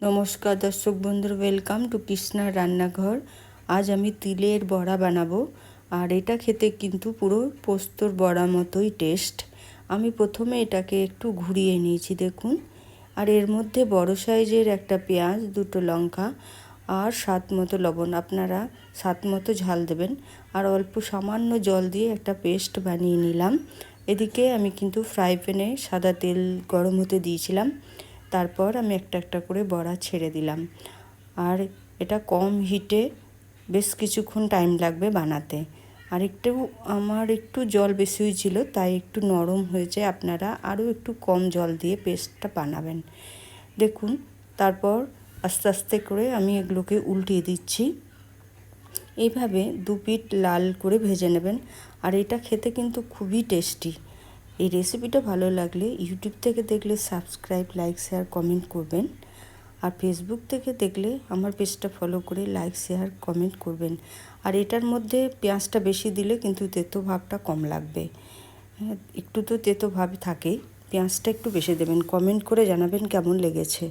নমস্কার দর্শক বন্ধুর ওয়েলকাম টু কৃষ্ণার রান্নাঘর। আজ আমি তিলের বড়া বানাবো, আর এটা খেতে কিন্তু পুরো পোস্তর বড়া মতোই টেস্ট আমি প্রথমে এটাকে একটু ঘুরিয়ে নিয়েছি, দেখুন। আর এর মধ্যে বড় সাইজের একটা পেঁয়াজ, দুটো লঙ্কা, আর স্বাদ মতো লবণ। আপনারা স্বাদ মতো ঝাল দেবেন। আর অল্প সামান্য জল দিয়ে একটা পেস্ট বানিয়ে নিলাম। এদিকে আমি কিন্তু ফ্রাই প্যানে সাদা তেল গরম হতে দিয়েছিলাম। তারপর আমি একটা একটা করে বড়া ছেড়ে দিলাম। আর এটা কম হিটে বেশ কিছুক্ষণ টাইম লাগবে বানাতে। আর একটু আমার একটু জল বেশি হয়েছিল, তাই একটু নরম হয়েছে। আপনারা আরও একটু কম জল দিয়ে পেস্টটা বানাবেন। দেখুন, তারপর আস্তে আস্তে করে আমি এগুলোকে উল্টিয়ে দিচ্ছি। এইভাবে দু পিঠ লাল করে ভেজে নেবেন। আর এটা খেতে কিন্তু খুবই টেস্টি এই রেসিপিটা ভালো লাগলে ইউটিউব থেকে দেখলে সাবস্ক্রাইব লাইক শেয়ার কমেন্ট করবেন। আর ফেসবুক থেকে দেখলে আমার পেজটা ফলো করে লাইক শেয়ার কমেন্ট করবেন। আর এটার মধ্যে পেঁয়াজটা বেশি দিলে কিন্তু তেতো ভাবটা কম লাগবে। হ্যাঁ, একটু তো তেতো ভাব থাকেই। পেঁয়াজটা একটু বেশি দেবেন। কমেন্ট করে জানাবেন কেমন লেগেছে।